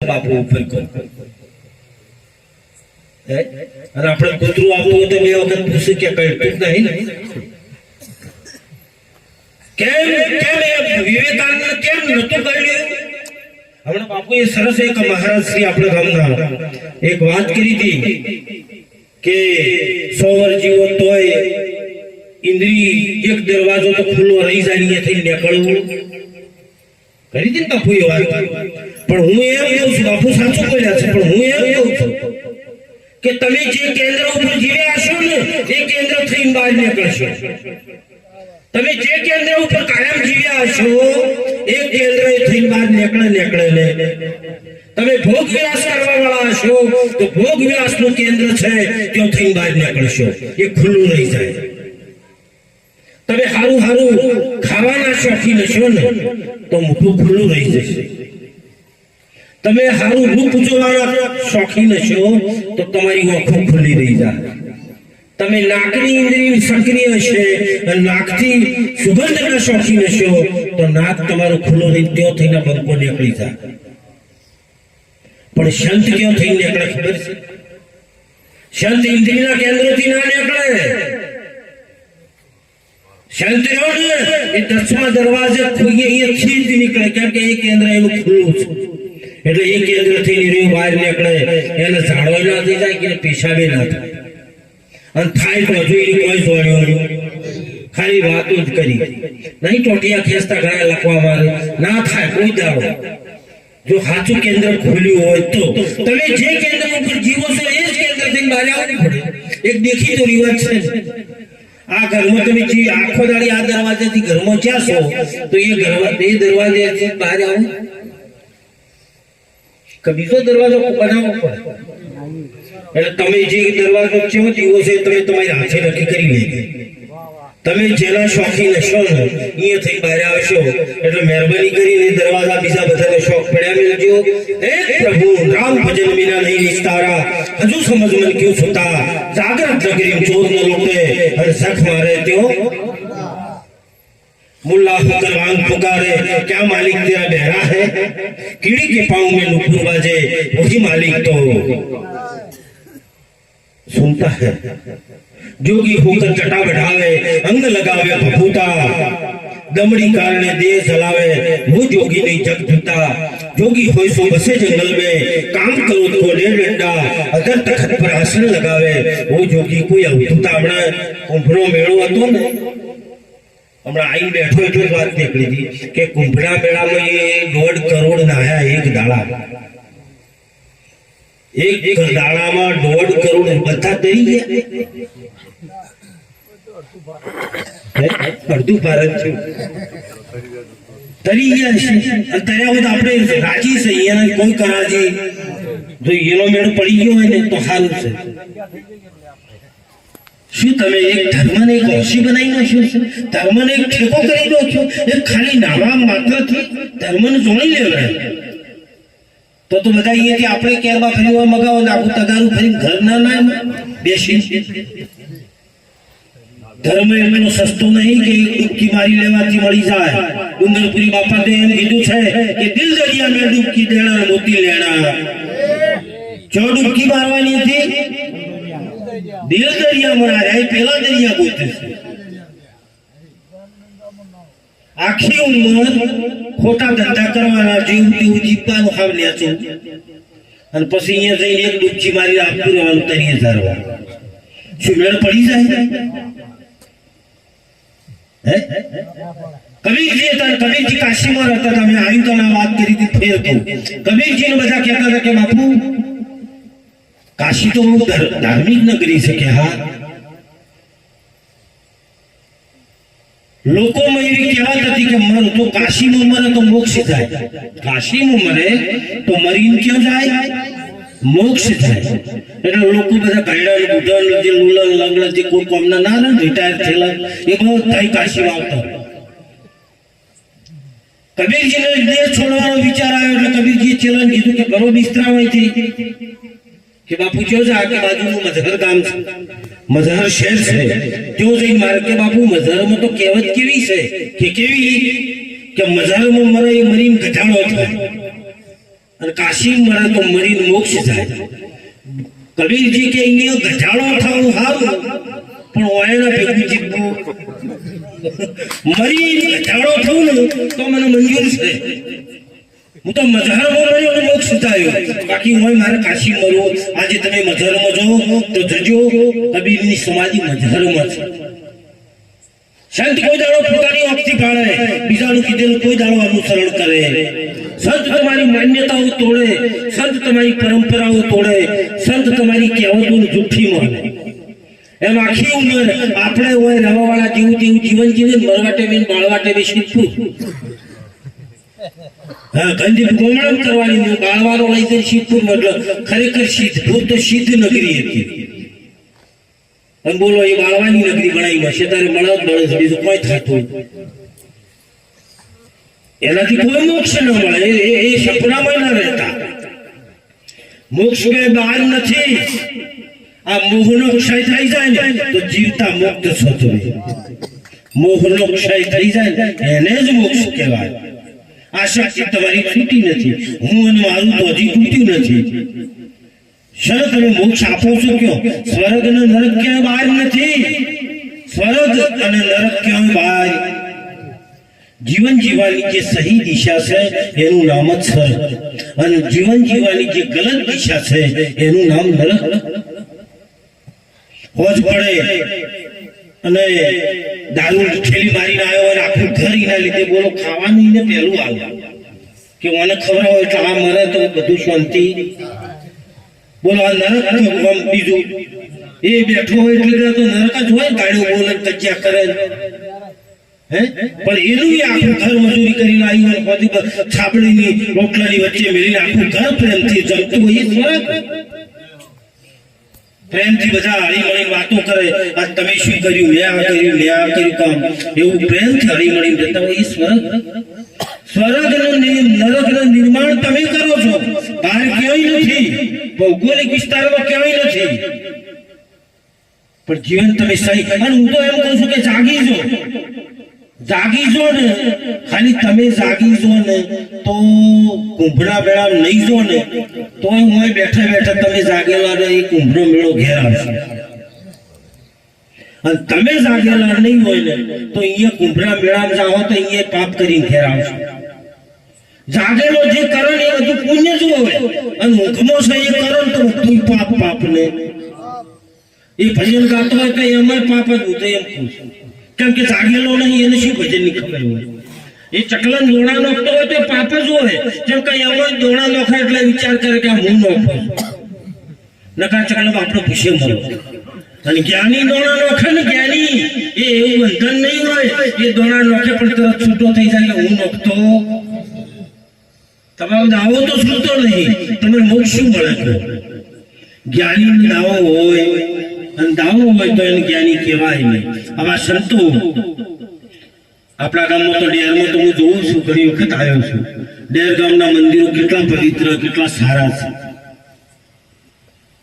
બાપુ ઉપર કરો હે? અને આપણે કૂતરું આપવું હોય તો બે વખત પૂછ્યું કે કઈ નહીં ને? કેમ કેમ એ વિવેકાનંદ કેમ નતું કર્યું હમણાં બાપુએ સરસ એક મહારાજ શ્રી આપણે ગામના એક વાત કરી હતી કે સો વર્ષ જીવો તોય ઇન્દ્રી એક દરવાજો તો ખુલ્લો રહી જાય અહીંયા થઈને નીકળવું કરી હતી ને બાપુ એ વાત પણ હું એમ કહું છું બાપુ સાચું કહ્યા છે, પણ હું એમ કહું છું કે તમે જે કેન્દ્ર ઉપર જીવ્યા હશો ને, એ કેન્દ્ર થઈને બહાર નીકળશો. તમે જે કેન્દ્ર ઉપર કાયમ જીવ્યા હશો, એ કેન્દ્ર થઈને બહાર નીકળે નીકળે ને. તમે ભોગ વિલાસ કરવા વાળા હશો, તો ભોગ વિલાસનું કેન્દ્ર છે, ત્યાં થઈને બહાર નીકળશો. એ ખુલ્લું રહી જાય. તમે હારું હારું ખાવાના શોખીન હશો ને, તો મોટું ખુલ્લું રહી જશે. તમે હારું રૂપ જોવાના શોખીન છો, તો તમારી આંખો ખુલ્લી રહી જાય. તમે નાકની ઇન્દ્રિય સક્રિય હશે નાકથી સુગંધના શોખીન હશો તો નાક તમારો ખુલ્લો રહી ત્યો થઈને બંકો નીકળી જાય. પણ શંત ક્યો થઈને નીકળે ખબર છે? સંત ઇન્દ્રિયના કેન્દ્રથી ના નીકળે. રહ્યો ને એ દસમા દરવાજે ખુલીએ એ જ નીકળે, કેમ કે એ કેન્દ્ર એનું ખુલ્લું છે. એટલે એ કેન્દ્રથી રહ્યું બહાર નીકળે. એને ઝાડવા ના થઈ જાય કે પેશાબે ના થાય. અને થાય તો હજુ એની કોઈ જોડ્યો ખાલી વાતો જ કરી. નહીં ટોટિયા ખેંચતા ઘણા લખવા મારે ના થાય, કોઈ દાડો. જો સાચું કેન્દ્ર ખોલ્યું હોય તો. તમે જે કેન્દ્ર ઉપર જીવો છો, એ જ કેન્દ્રથી બહાર આવવું પડે. એક દેખીતો રિવાજ છે આ ઘરમાં તમે જે આખો દાડી આ દરવાજાથી ઘરમાં જાશો તો એ ઘરમાં એ દરવાજે બહાર આવો. કે બીજો દરવાજો બનાવવો પડે? એટલે તમે જે દરવાજો કેવો દીવો છે તમે તમારી હાથે નક્કી કરી લેજો તમે જેના શોખી લેશો ને અહીંયા થઈ બહાર આવશો. એટલે મહેરબાની કરીને દરવાજા બીજા બધાને શોખ પડ્યા મેળજો હે પ્રભુ, રામ ભજન વિના નહીં નિસ્તારા હજુ સમજ મન ક્યું સુતા? જાગૃત નગરી ચોર ન લૂટે. અને સખ મારે ત્યો मुल्ला होकर मांग पुकारे, क्या मालिक तेरा बहरा है? कीड़ी के पाँव में नुपुर बाजे, वही मालिक तो सुनता है। जोगी होकर चटा बढ़ावे अंग लगावे भभूता। दमड़ी कारण दे जलावे, वो जोगी नहीं जग जुता जोगी हो सो बसे जंगल में, काम करो तो ले डंडा। अगर तखत पर आसन लगावे, वो जोगी कोई अवधुता अपना कुंभरो मेड़ो अतो नहीं હમણાં આવી બેઠો એટલે વાત નીકળી હતી કે કુંભડા મેળામાં એ દોઢ કરોડ નાયા એક દાડા. એક દાડામાં દોઢ કરોડ બધા તરી ગયા? અડધું ભારત છે. તરી ગયા છે. હોય તો આપણે રાજી છે. અહીંયા કોઈ કરાજી. જો એનો મેળ પડી ગયો હોય ને તો સારું છે. શું તમે એક ધર્મને એક ઓછી બનાવી નાખ્યો છે? ધર્મને એક ઠેકો કરી નાખ્યો? એ ખાલી નાવા માત્રથી ધર્મને જોડી લેવાય તો તો બધા અહીંયાથી આપણે કેરમાં ફરી મગાવો આખું તગારું ફરી ઘર ના ના બેસી ધર્મ એમનો સસ્તો નહીં કે ડૂબકી મારી લેવાથી મળી જાય. ડુંગરપુરી બાપા દે એમ કીધું છે કે દિલ દરિયા મેં ડૂબકી દેણા મોતી લેણા. જો ડૂબકી મારવાની હતી? દિલ દરિયામાં રહ્યા પેલા દરિયા ગોતે છે. આખી ઉંમર ખોટા ધંધા કરવાના, જીવ તેવું જીવવાનું હાવ નેચું અને પછી અહીંયા જઈને એક ડૂબકી મારી આપતું રહેવાનું ધારવા. શું મેળ પડી જાય. કબીરજી હતા કબીરજી કાશીમાં રહેતા હતા, મેં આવ્યું તો વાત કરી હતી ફેર કબીરજી બધા કહેતા હતા કે, બાપુ કાશી તો બહુ ધાર્મિક નગરી છે કે હા? લોકોમાં એવી કહેવત હતી કે મર, તો કાશીમાં મરે તો મોક્ષ થાય. કાશીમાં મરે તો મરીને ક્યાં જાય? મોક્ષ થાય. એટલે લોકો બધા ભાઈડા બુઢા જે લુલન, લગ્ન, જે કોઈ કોમના ના ને રિટાયર થયેલા, એ બહુ થાય કાશીમાં આવતા. કબીરજીને દેશ છોડવાનો વિચાર આવ્યો એટલે કબીરજીએ ચેલન કીધું કે ઘરો બિસ્તરા હોયથી કે બાપુ, કયો છે? આગળ બાજુનું મજહર ગામ છે. મઝહર શહેર છે. જો જઈને મારે કે બાપુ મજહરમાં તો કહેવત કેવી છે? કે કેવી? કે મજહરમાં મરે એ મરીને ઘટાડો થાય અને કાશી મરે તો મરીને મોક્ષ જાય કબીરજી કે અહીંયા ઘટાડો થવું સારું. પણ ઓયના ભેગું જીતવું મરી ઘટાડો થવું તો મને મંજૂર છે. હું તો મજારમાં મળ્યો અને મોક્ષ થયો બાકી હું મારે કાશી મળ્યો આજે તમે મજારમાં જો તો જજો. કબીરની સમાધિ મજારમાં છે. સંત કોઈ દાડો પોતાની ઓપથી પાડે. બીજાનું કીધેલું કોઈ દાડો અનુસરણ કરે. સંત તમારી માન્યતાઓ તોડે. સંત તમારી પરંપરાઓ તોડે. સંત તમારી કહેવતોને જુઠ્ઠી મળે એમ આખી ઉંમર આપણે હોય રહેવાવાળા જેવું તેવું જીવન જીવે મરવા ટેવે બાળવા ટેવે શીખવું છે મોક્ષ ન મળે નથી. આ મોહનો ક્ષય થઈ જાય ને, તો જીવતા મુક્ત થતો મોહનો ક્ષય થઈ જાય એને જ મોક્ષ કહેવાય. આ શક્તિ તમારી ખૂટી નથી. હું અને મારું તો હજી ખૂટ્યું નથી. શરદ તમે મોક્ષ આપો છો કયો? સ્વર્ગ અને નરક ક્યાંય બહાર નથી. સ્વર્ગ અને નરક ક્યાંય બહાર. જીવન જીવવાની જે સહી દિશા છે, એનું નામ જ સ્વર્ગ અને જીવન જીવવાની જે ગલત દિશા છે, એનું નામ નરક. હોજ પડે. અને દારૂ ઠેલી મારીને આવ્યો અને આખું ઘર એના લીધે બોલો, ખાવાનું ને પહેલું આવ્યું. કે મને ખબર હોય એટલે આ મરે તો બધું શાંતિ. બોલો, આ નરક આમ બીજું. એ બેઠો હોય એટલે તો નરક જ હોય ગાડીઓ બોલે તજ્યા કરે. હે? પણ એનું એ આખું ઘર મજૂરી કરીને આવ્યું અને પછી છાપડીની રોટલાની વચ્ચે મેળીને આખું ઘર પ્રેમથી જમતું હોય એ સ્વર્ગ. પ્રેમથી બધા હળી વાતો કરે. આ તમે શું કર્યું? મેં આ કર્યું, મેં આ કર્યું કામ. એવું પ્રેમથી હળી રહેતા હોય એ સ્વર્ગ. સ્વર્ગનું નરકનું નિર્માણ તમે કરો છો. બહાર ક્યાંય નથી. ભૌગોલિક વિસ્તારમાં ક્યાંય નથી. પણ જીવન તમે સહી. અને હું તો એમ કહું છું કે જાગી જો. જાગી ને ખાલી તમે જાગી ને તો કુંભળા મેળા નહીં જો ને તો હું બેઠા બેઠા તમે જાગેલા ને એ કુંભળો મેળો ઘેર આવશે. અને તમે જાગેલા નહીં હોય ને તો અહીંયા કુંભળા મેળામાં જાઓ તો અહીંયા પાપ કરીને ઘેર આવશે જાગેલો જે કરણ એ બધું પુણ્ય જ હોય અને ઊંઘમો છે એ કરણ તો બધું પાપ પાપ ને એ ભજન ગાતો હોય તો એમાં પાપ જ હું એમ કહું કેમ કે જાગેલો નહીં, એને શું ભજનની ખબર હોય. એ ચકલન દોણા નોખતો હોય તો પાપ જ હોય. કેમ કઈ એમાં દોણા નોખે એટલે વિચાર કરે કે હું નોખો. નકા ચકલન આપણો પૂછે મળો અને જ્ઞાની દોણા નોખે ને જ્ઞાની, એ એવું બંધન નહીં હોય. એ દોણા નોખે પણ તરત છૂટો થઈ જાય કે હું નોખતો. તમારો દાવો તો છૂટતો નહીં. તમને મોક્ષ શું મળે છે? જ્ઞાની દાવો હોય. અને હોય તો એને જ્ઞાની કહેવાય નહીં. આવા સંતો આપણા ગામમાં તો ડેરમાં તો હું જોઉં છું, ઘણી વખત આવ્યો છું. ડેર ગામના મંદિરો કેટલા પવિત્ર, કેટલા સારા છે.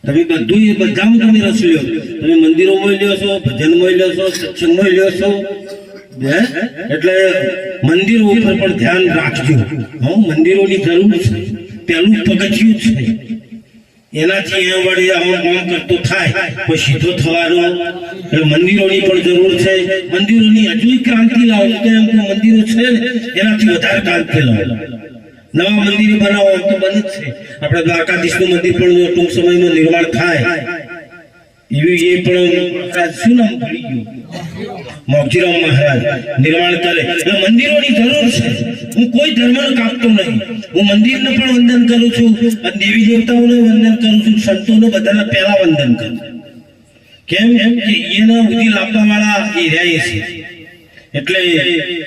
તમે બધું એ તમે રસ લ્યો. તમે મંદિરોમાં લ્યો છો, ભજનમાં લ્યો છો, સત્સંગમાં લ્યો છો. એટલે મંદિરો ઉપર પણ ધ્યાન રાખજો. હું, મંદિરોની જરૂર છે. પહેલું પગથિયું છે. એનાથી એ વળી આમ કામ કરતું થાય, કોઈ સીધો થવાનું મંદિરોની પણ જરૂર છે. મંદિરોની હજુ ક્રાંતિ લાવો, તો એમ કે મંદિરો છે એનાથી વધારે ક્રાંતિ લાવો. નવા મંદિર બનાવો, તો બને જ છે. આપણે દ્વારકાધીશનું મંદિર પણ ટૂંક સમયમાં નિર્માણ થાય. વંદન કરું છું દેવી દેવતાઓને વંદન કરું છું સંતોને બધાને પહેલા વંદન કરું કેમ કે એના ઉધી લાવવા વાળા એ રહ્યા છે એટલે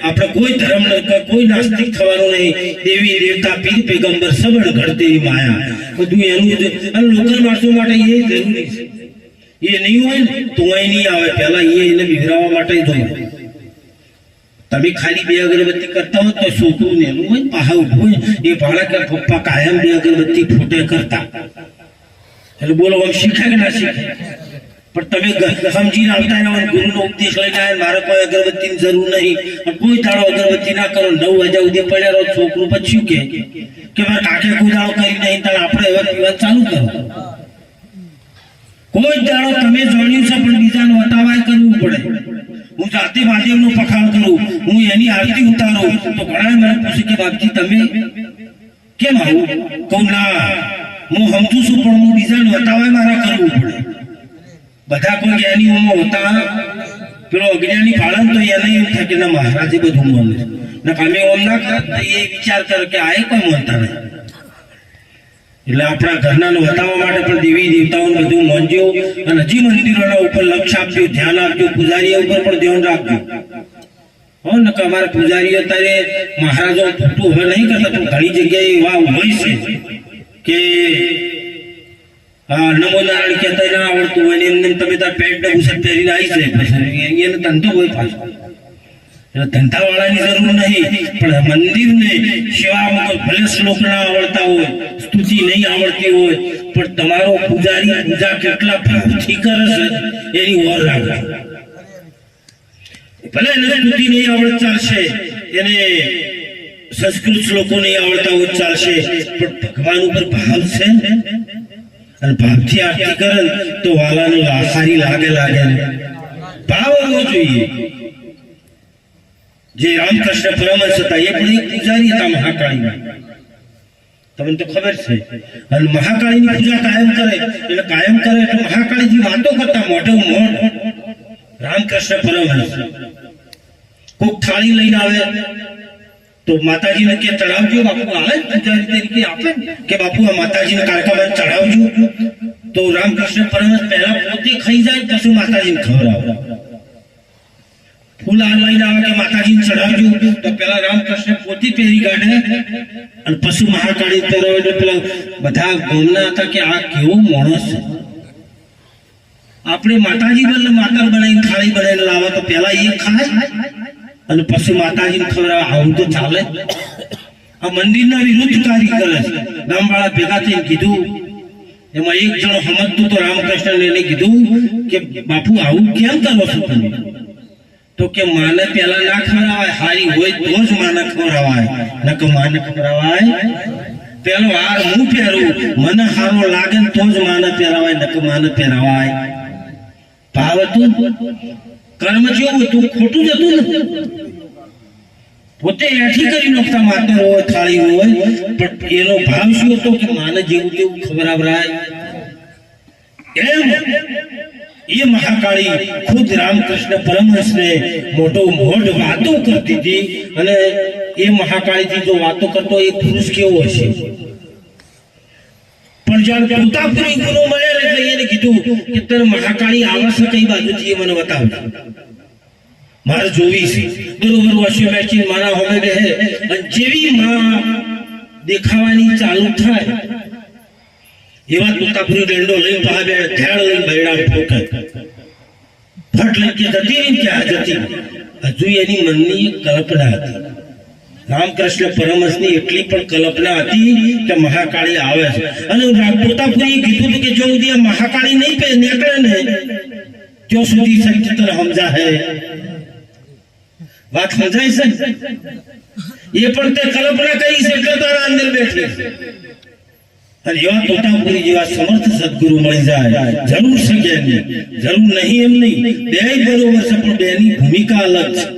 આપણે કોઈ ધર્મ કોઈ નાસ્તિક થવાનું નહીં દેવી દેવતા પીર પેગંબર સબળ ઘડતી માયા બધું એનું જ અને લોકલ માણસો માટે એ જરૂરી છે એ નહીં હોય ને, તો નહીં આવે. પેલા એ એને બિગડાવવા માટે જોયું. તમે ખાલી બે અગરબત્તી કરતા હો તો છોકરું ને એનું હોય પાહા ઉભું એ ભાડા કે પપ્પા કાયમ બે અગરબત્તી ફૂટે કરતા. એટલે બોલો, આમ શીખે કે ના શીખે પણ તમે સમજીને આવતા એના ગુરુનો ઉપદેશ લઈને આવ્યા મારે કોઈ અગરબત્તીની જરૂર નહીં. પણ કોઈ તાળો અગરબત્તી ના કરો નવ હજાર સુધી પડ્યા રહો, છોકરું પછી કે મારે કાકે કોઈ કરી નહીં તારે આપણે હવે પીવાનું ચાલુ કરો. કોઈ દાડો તમે જોણ્યું છે, પણ બીજાને વટાવાય કરવું પડે. હું જાતે મહાદેવનો પખાણ કરું, હું એની આરતી ઉતારું, તો ઘણા મને પૂછે કે, બાપજી, તમે કેમ આવું? કહું, ના, હું સમજુ છું, પણ હું બીજાને વટાવાય મારા કરવું પડે. બધા કોઈ જ્ઞાનીઓમાં હોતા, પેલો અજ્ઞાની પાળન તો એને એમ થાય કે, ના, મહારાજે બધું મન ને અમે ઓમ ના કરત એ વિચાર કરે કે, આ કોઈ માનતા નહીં. એટલે આપણા ઘરના બતાવવા માટે પણ દેવી દેવતાઓને બધું માનજો અને હજી મંદિરોના ઉપર લક્ષ આપજો, ધ્યાન આપજો, પૂજારીઓ ઉપર પણ ધ્યાન રાખજો. હો, ને કે અમારા પૂજારી અત્યારે મહારાજો પૂરતું હવે નહીં કરતા, પણ ઘણી જગ્યાએ એવા હોય છે કે, હા, નમો નારાયણ કહેતા ના આવડતું હોય ને એમને તમે તાર ને બુશર્ટ પહેરીને આવી જાય. પછી એને ધંધો હોય પાછો. ધંધાવાળાની જરૂર નહીં, પણ મંદિરને કોઈ ભલે શ્લોક ના આવડતા હોય, સ્તુતિ નહીં આવડતી હોય, પણ તમારો પૂજારી પૂજા કેટલા ભાવથી કરે એની ઓર રાખજો. ભલે એને સ્તુતિ નહીં આવડત ચાલશે, એને સંસ્કૃત શ્લોકો નહીં આવડતા હોય ચાલશે, પણ ભગવાન ઉપર ભાવ છે? અને ભાવથી આરતી કરે તો વાલાનું આસારી લાગે લાગે ભાવ હોવો જોઈએ. જે રામકૃષ્ણ પરમહંસ હતા એ પણ એક પૂજારી હતા મહાકાળીમાં. તમને તો ખબર છે. અને મહાકાળીની પૂજા કાયમ કરે, એટલે કાયમ કરે એટલે મહાકાળીજી વાતો કરતા મોઢે મોઢ રામકૃષ્ણ પરમહંસ. કોક થાળી લઈને આવે, તો માતાજીને કે ચડાવજો બાપુ, આવે પૂજારી તરીકે આપે કે બાપુ, આ માતાજીને કારકામાં ચડાવજો. તો રામકૃષ્ણ પરમહંસ પહેલા પોતે ખાઈ જાય, પછી માતાજીને ખવડાવે. ફૂલ આ લઈને આવે કે માતાજીને ચડાવજો તો પેલા રામકૃષ્ણ પોતી પહેરી કાઢે અને પશુ મહાકાળી એટલે પેલા બધા ગોમના હતા કે આ કેવો માણસ છે. આપણે માતાજી બને માતા બનાવીને થાળી બનાવીને લાવે તો પેલા એ ખાય અને પછી માતાજીને ખવડાવે આવું તો ચાલે. આ મંદિરના વિરુદ્ધ કાર્ય કરે છે. ગામવાળા ભેગા થઈને કીધું, એમાં એક જણો સમજતું તો રામકૃષ્ણને એને કીધું કે, બાપુ, આવું કેમ કરો છો તમે? તો કે માને પેલા ના ખવડાવાય, હારી હોય તો જ માને ખવડાવાય. નકર માને ખવડાવાય પેલો હાર હું પહેરું, મને હારો લાગે તો જ માને પહેરાવાય, નકર માને પહેરાવાય. ભાવ હતું કર્મ જેવું હતું ખોટું જ હતું ને? પોતે એઠી કરી નાખતા માતર હોય, થાળી હોય, પણ એનો ભાવ શું હતો કે માને જેવું તેવું આવરાય એમ. એ મહાકાળી ખુદ રામકૃષ્ણ પરમહંસને મોટો મોઢ વાતો કરતી હતી અને એ મહાકાળીથી જો વાતો કરતો એ પુરુષ કેવો હશે? પણ જાણ તોતાપુરી ગુરુ મળ્યા ને એટલે એને કીધું કે તને મહાકાળી આવે કઈ બાજુથી એ મને બતાવજો. મારે જોવી છે. બરોબર વર્ષે બેસી મારા હોમે રહે અને જેવી માં દેખાવાની ચાલુ થાય દંડો લઈને ભાવે ધ્યાન લઈને બૈડા ઠોકે ફટ લઈને જતી ને ક્યાં જતી. હજુ એની મનની કલ્પના હતી. રામકૃષ્ણ પરમહંસની એટલી પણ કલ્પના હતી કે મહાકાળી આવે છે. અને તોતાપુરીએ કીધું હતું કે જો સુધી મહાકાળી નહીં પે, નીકળે ને, ત્યાં સુધી સત્ય સમજા હે વાત સમજાય છે? એ પણ તે કલ્પના કરી છે એટલે તારા અંદર બેઠી અને એવા તોતાપુરી જેવા સમર્થ સદગુરુ મળી જાય. જરૂર છે કે જરૂર નહીં એમ નહીં. બે બરોબર છે પણ બેની ભૂમિકા અલગ છે.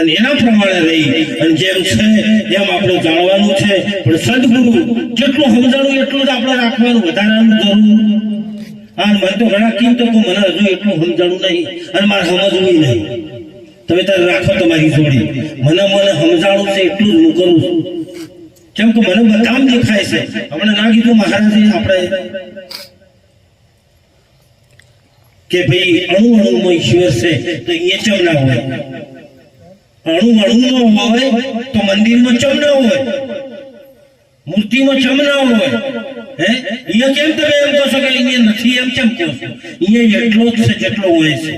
અને એના પ્રમાણે રહી. અને જેમ છે એમ આપણે જાણવાનું છે. પણ સદગુરુ જેટલું સમજાણું એટલું જ આપણે રાખવાનું. વધારાનું જરૂર. હા, મને તો ઘણા કીમ મને હજુ એટલું સમજાણું નહીં. અને મારે સમજવું નહીં. તમે તારે રાખો તમારી જોડી. મને મને સમજાણું છે, એટલું જ હું કરું છું. કેમ કે મને બધામ દેખાય છે. હમણાં ના કીધું મહારાજે આપણે કે ભાઈ અણુ અણુમાં ઈશ્વર છે, તો એ ચમ ના હોય? અણુ અણુમાં હોય તો મંદિરમાં ચમ ના હોય? મૂર્તિમાં ચમ ના હોય? હે? અહીંયા કેમ તમે એમ કહો છો કે અહીંયા નથી એમ કેમ કહો છો? અહીંયા એટલો જ છે જેટલો હોય છે.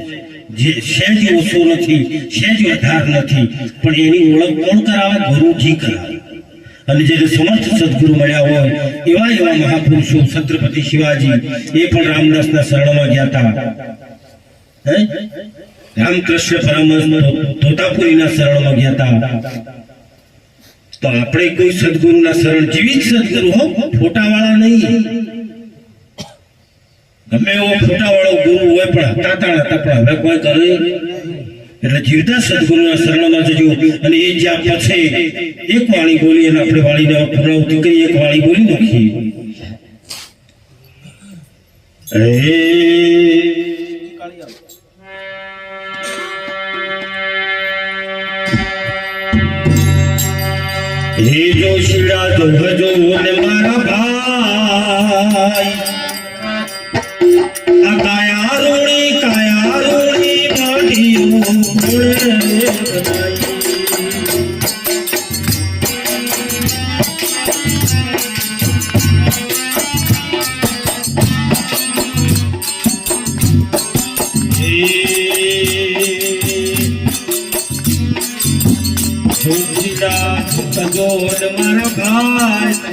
જે સહેજ ઓછો નથી સહેજ વધાર નથી, પણ એની ઓળખ કોણ કરાવે? ગુરુજી કરાવે. અને જે સમર્થ સદગુરુ મળ્યા હોય, એવા એવા મહાપુરુષો છત્રપતિ શિવાજી, એ પણ રામદાસના શરણમાં ગયા હતા. રામકૃષ્ણ પરમહંસ તોતાપુરીના શરણમાં ગયા હતા. તો આપણે કોઈ સદગુરુના શરણ જીવિત સદગુરુ હો, ફોટાવાળા નહીં. ગમે એવો ફોટાવાળો ગુરુ હોય પણ હતા હતા, પણ હવે કોઈ કરે? એટલે જીવતા સદગુરુના શરણમાં જજો અને એ જ્યાં પછી એક વાણી બોલી અને આપણે વાણીને પૂર્ણાવૃત્તિ કરી એક વાણી બોલી નાખીએ. જોશીડા જોહજો ને મારા ભાઈ.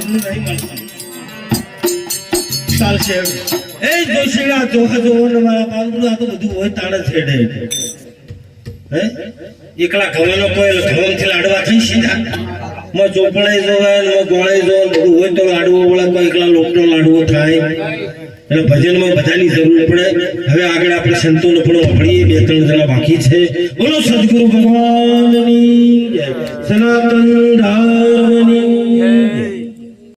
તમને નહીં મળતા માં લાડવો વળે, કોઈ એકલા લોટનો લાડવો થાય. એટલે ભજનમાં બધાની જરૂર પડે. હવે આગળ આપણે સંતોનો પણ વાપરીએ, બે ત્રણ જણા બાકી છે. બોલો સદગુરુ ભગવાનની સનાતન